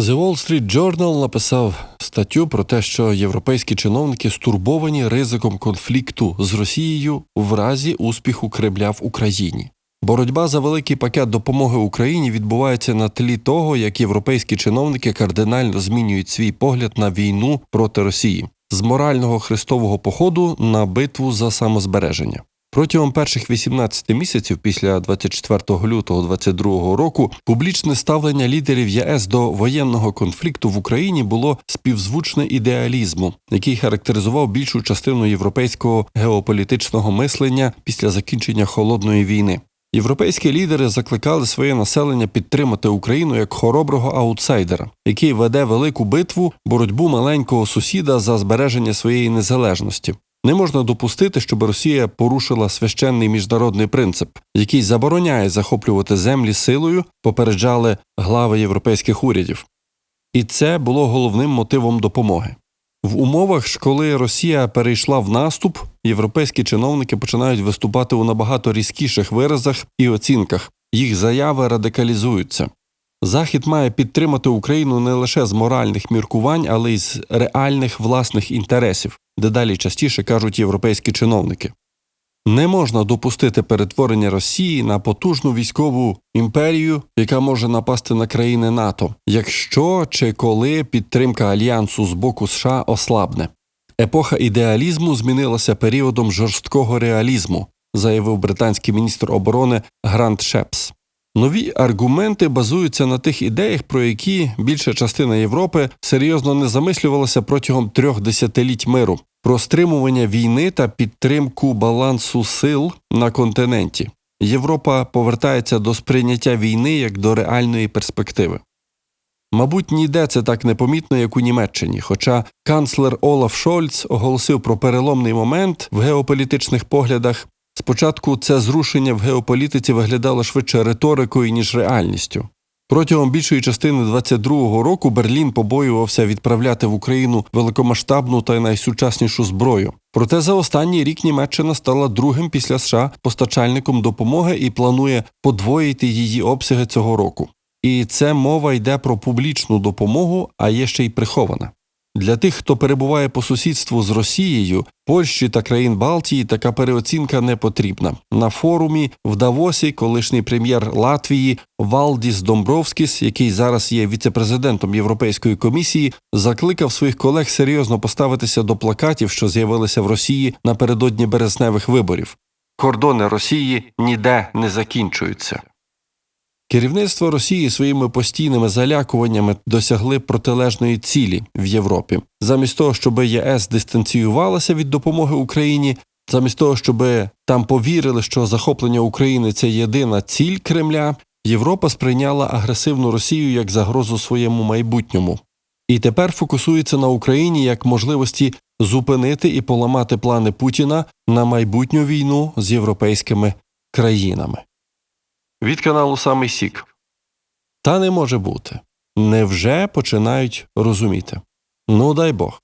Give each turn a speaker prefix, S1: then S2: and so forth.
S1: The Wall Street Journal написав статтю про те, що європейські чиновники стурбовані ризиком конфлікту з Росією в разі успіху Кремля в Україні. Боротьба за великий пакет допомоги Україні відбувається на тлі того, як європейські чиновники кардинально змінюють свій погляд на війну проти Росії з морального хрестового походу на битву за самозбереження. Протягом перших 18 місяців після 24 лютого 2022 року публічне ставлення лідерів ЄС до воєнного конфлікту в Україні було співзвучне ідеалізму, який характеризував більшу частину європейського геополітичного мислення після закінчення холодної війни. Європейські лідери закликали своє населення підтримати Україну як хороброго аутсайдера, який веде велику битву, боротьбу маленького сусіда за збереження своєї незалежності. Не можна допустити, щоб Росія порушила священний міжнародний принцип, який забороняє захоплювати землі силою, попереджали глави європейських урядів. І це було головним мотивом допомоги. В умовах коли Росія перейшла в наступ, європейські чиновники починають виступати у набагато різкіших виразах і оцінках. Їх заяви радикалізуються. Захід має підтримати Україну не лише з моральних міркувань, але й з реальних власних інтересів, дедалі частіше кажуть європейські чиновники. Не можна допустити перетворення Росії на потужну військову імперію, яка може напасти на країни НАТО, якщо чи коли підтримка альянсу з боку США ослабне. Епоха ідеалізму змінилася періодом жорсткого реалізму, заявив британський міністр оборони Грант Шепс. Нові аргументи базуються на тих ідеях, про які більша частина Європи серйозно не замислювалася протягом трьох десятиліть миру, про стримування війни та підтримку балансу сил на континенті. Європа повертається до сприйняття війни як до реальної перспективи. Мабуть, ніде це так непомітно, як у Німеччині, хоча канцлер Олаф Шольц оголосив про переломний момент в геополітичних поглядах. Спочатку це зрушення в геополітиці виглядало швидше риторикою, ніж реальністю. Протягом більшої частини 22-го року Берлін побоювався відправляти в Україну великомасштабну та найсучаснішу зброю. Проте за останній рік Німеччина стала другим після США постачальником допомоги і планує подвоїти її обсяги цього року. І це мова йде про публічну допомогу, а є ще й прихована. Для тих, хто перебуває по сусідству з Росією, Польщі та країн Балтії, така переоцінка не потрібна. На форумі в Давосі колишній прем'єр Латвії Валдіс Домбровскіс, який зараз є віцепрезидентом Європейської комісії, закликав своїх колег серйозно поставитися до плакатів, що з'явилися в Росії напередодні березневих виборів. Кордони Росії ніде не закінчуються. Керівництво Росії своїми постійними залякуваннями досягли протилежної цілі в Європі. Замість того, щоб ЄС дистанціювалася від допомоги Україні, замість того, щоб там повірили, що захоплення України це єдина ціль Кремля, Європа сприйняла агресивну Росію як загрозу своєму майбутньому. І тепер фокусується на Україні як можливості зупинити і поламати плани Путіна на майбутню війну з європейськими країнами. Від каналу Самий Сік. Та не може бути. Невже починають розуміти? Ну дай Бог.